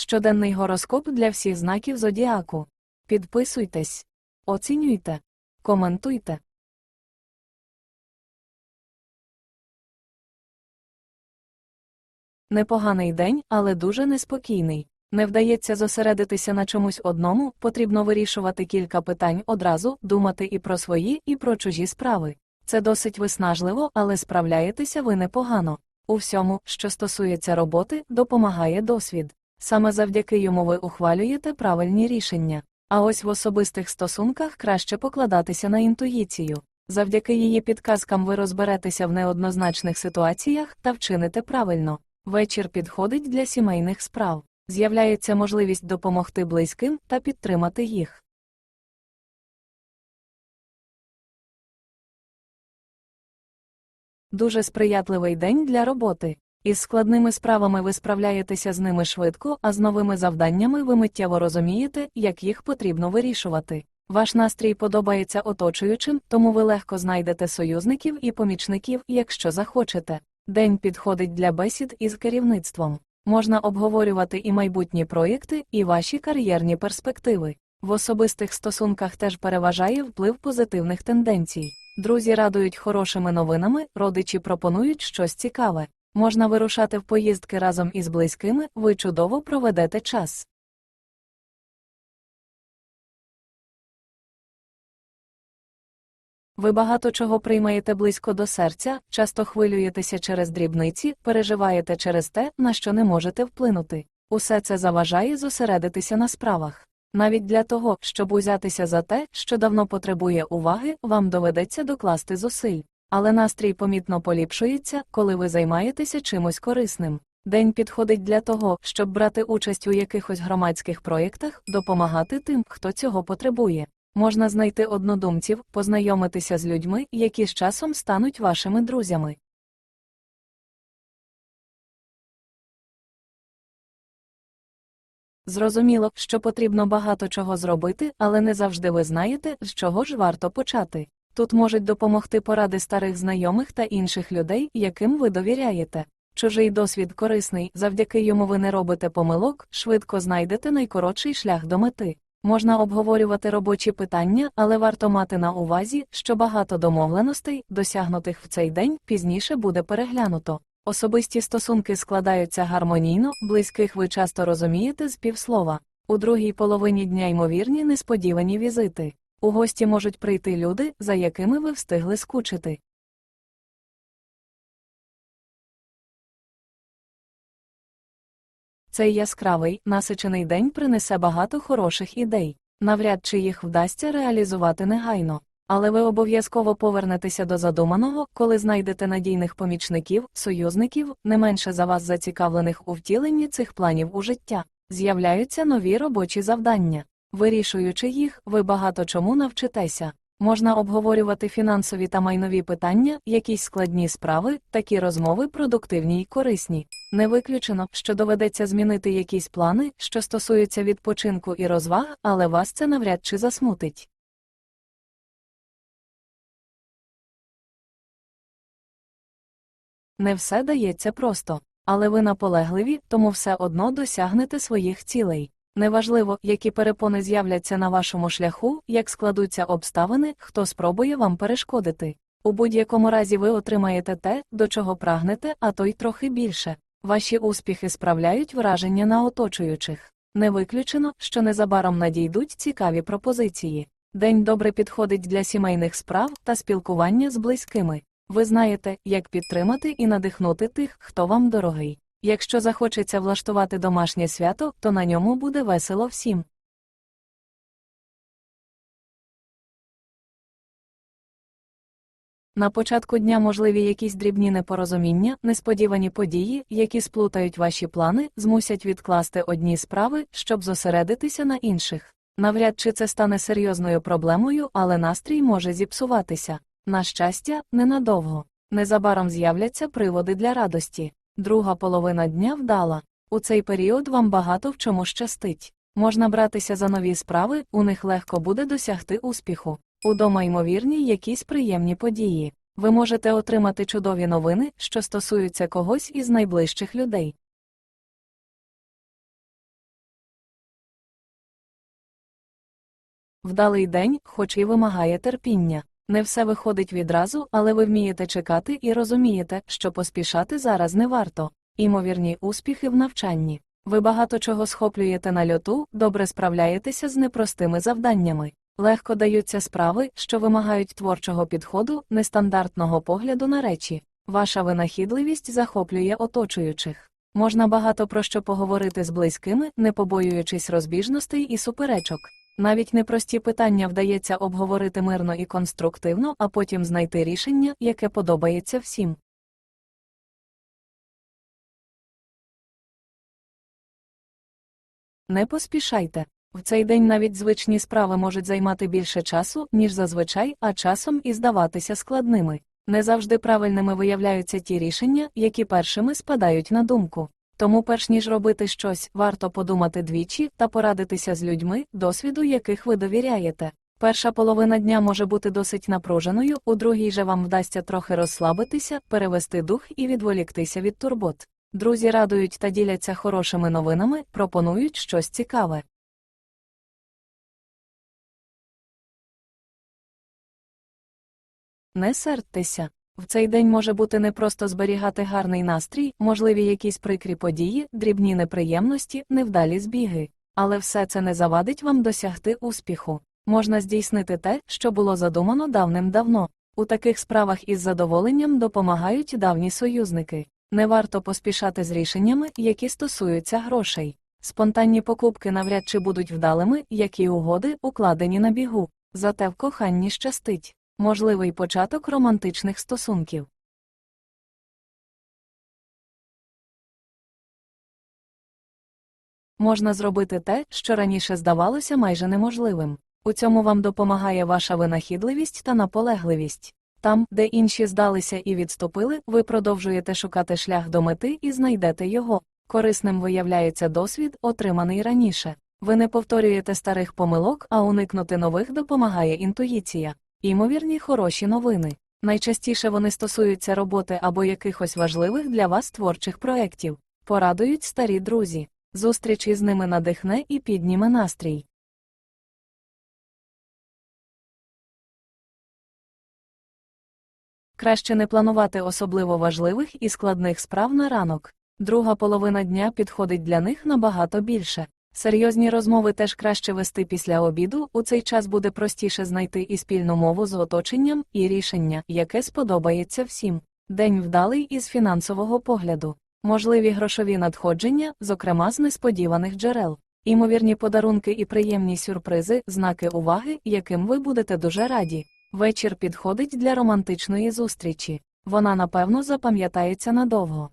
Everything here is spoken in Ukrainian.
Щоденний гороскоп для всіх знаків зодіаку. Підписуйтесь, оцінюйте, коментуйте. Непоганий день, але дуже неспокійний. Не вдається зосередитися на чомусь одному, потрібно вирішувати кілька питань одразу, думати і про свої, і про чужі справи. Це досить виснажливо, але справляєтеся ви непогано. У всьому, що стосується роботи, допомагає досвід. Саме завдяки йому ви ухвалюєте правильні рішення. А ось в особистих стосунках краще покладатися на інтуїцію. Завдяки її підказкам ви розберетеся в неоднозначних ситуаціях та вчините правильно. Вечір підходить для сімейних справ. З'являється можливість допомогти близьким та підтримати їх. Дуже сприятливий день для роботи. Із складними справами ви справляєтеся з ними швидко, а з новими завданнями ви миттєво розумієте, як їх потрібно вирішувати. Ваш настрій подобається оточуючим, тому ви легко знайдете союзників і помічників, якщо захочете. День підходить для бесід із керівництвом. Можна обговорювати і майбутні проєкти, і ваші кар'єрні перспективи. В особистих стосунках теж переважає вплив позитивних тенденцій. Друзі радують хорошими новинами, родичі пропонують щось цікаве. Можна вирушати в поїздки разом із близькими, ви чудово проведете час. Ви багато чого приймаєте близько до серця, часто хвилюєтеся через дрібниці, переживаєте через те, на що не можете вплинути. Усе це заважає зосередитися на справах. Навіть для того, щоб узятися за те, що давно потребує уваги, вам доведеться докласти зусиль. Але настрій помітно поліпшується, коли ви займаєтеся чимось корисним. День підходить для того, щоб брати участь у якихось громадських проєктах, допомагати тим, хто цього потребує. Можна знайти однодумців, познайомитися з людьми, які з часом стануть вашими друзями. Зрозуміло, що потрібно багато чого зробити, але не завжди ви знаєте, з чого ж варто почати. Тут можуть допомогти поради старих знайомих та інших людей, яким ви довіряєте. Чужий досвід корисний, завдяки йому ви не робите помилок, швидко знайдете найкоротший шлях до мети. Можна обговорювати робочі питання, але варто мати на увазі, що багато домовленостей, досягнутих в цей день, пізніше буде переглянуто. Особисті стосунки складаються гармонійно, близьких ви часто розумієте з півслова. У другій половині дня ймовірні несподівані візити. У гості можуть прийти люди, за якими ви встигли скучити. Цей яскравий, насичений день принесе багато хороших ідей. Навряд чи їх вдасться реалізувати негайно. Але ви обов'язково повернетеся до задуманого, коли знайдете надійних помічників, союзників, не менше за вас зацікавлених у втіленні цих планів у життя. З'являються нові робочі завдання. Вирішуючи їх, ви багато чому навчитеся. Можна обговорювати фінансові та майнові питання, якісь складні справи, такі розмови продуктивні й корисні. Не виключено, що доведеться змінити якісь плани, що стосуються відпочинку і розваг, але вас це навряд чи засмутить. Не все дається просто, але ви наполегливі, тому все одно досягнете своїх цілей. Неважливо, які перепони з'являться на вашому шляху, як складуться обставини, хто спробує вам перешкодити. У будь-якому разі ви отримаєте те, до чого прагнете, а то й трохи більше. Ваші успіхи справляють враження на оточуючих. Не виключено, що незабаром надійдуть цікаві пропозиції. День добре підходить для сімейних справ та спілкування з близькими. Ви знаєте, як підтримати і надихнути тих, хто вам дорогий. Якщо захочеться влаштувати домашнє свято, то на ньому буде весело всім. На початку дня можливі якісь дрібні непорозуміння, несподівані події, які сплутають ваші плани, змусять відкласти одні справи, щоб зосередитися на інших. Навряд чи це стане серйозною проблемою, але настрій може зіпсуватися. На щастя, ненадовго. Незабаром з'являться приводи для радості. Друга половина дня вдала. У цей період вам багато в чому щастить. Можна братися за нові справи, у них легко буде досягти успіху. Удома ймовірні якісь приємні події. Ви можете отримати чудові новини, що стосуються когось із найближчих людей. Вдалий день, хоч і вимагає терпіння. Не все виходить відразу, але ви вмієте чекати і розумієте, що поспішати зараз не варто. Імовірні успіхи в навчанні. Ви багато чого схоплюєте на льоту, добре справляєтеся з непростими завданнями. Легко даються справи, що вимагають творчого підходу, нестандартного погляду на речі. Ваша винахідливість захоплює оточуючих. Можна багато про що поговорити з близькими, не побоюючись розбіжностей і суперечок. Навіть непрості питання вдається обговорити мирно і конструктивно, а потім знайти рішення, яке подобається всім. Не поспішайте. В цей день навіть звичні справи можуть займати більше часу, ніж зазвичай, а часом і здаватися складними. Не завжди правильними виявляються ті рішення, які першими спадають на думку. Тому, перш ніж робити щось, варто подумати двічі та порадитися з людьми, досвіду яких ви довіряєте. Перша половина дня може бути досить напруженою, у другій же вам вдасться трохи розслабитися, перевести дух і відволіктися від турбот. Друзі радують та діляться хорошими новинами, пропонують щось цікаве. Не сердьтеся. В цей день може бути не просто зберігати гарний настрій, можливі якісь прикрі події, дрібні неприємності, невдалі збіги. Але все це не завадить вам досягти успіху. Можна здійснити те, що було задумано давним-давно. У таких справах із задоволенням допомагають давні союзники. Не варто поспішати з рішеннями, які стосуються грошей. Спонтанні покупки навряд чи будуть вдалими, як і угоди, укладені на бігу. Зате в коханні щастить. Можливий початок романтичних стосунків. Можна зробити те, що раніше здавалося майже неможливим. У цьому вам допомагає ваша винахідливість та наполегливість. Там, де інші здалися і відступили, ви продовжуєте шукати шлях до мети і знайдете його. Корисним виявляється досвід, отриманий раніше. Ви не повторюєте старих помилок, а уникнути нових допомагає інтуїція. Імовірні хороші новини. Найчастіше вони стосуються роботи або якихось важливих для вас творчих проєктів. Порадують старі друзі. Зустріч із ними надихне і підніме настрій. Краще не планувати особливо важливих і складних справ на ранок. Друга половина дня підходить для них набагато більше. Серйозні розмови теж краще вести після обіду, у цей час буде простіше знайти і спільну мову з оточенням, і рішення, яке сподобається всім. День вдалий із фінансового погляду. Можливі грошові надходження, зокрема з несподіваних джерел. Імовірні подарунки і приємні сюрпризи, знаки уваги, яким ви будете дуже раді. Вечір підходить для романтичної зустрічі. Вона, напевно, запам'ятається надовго.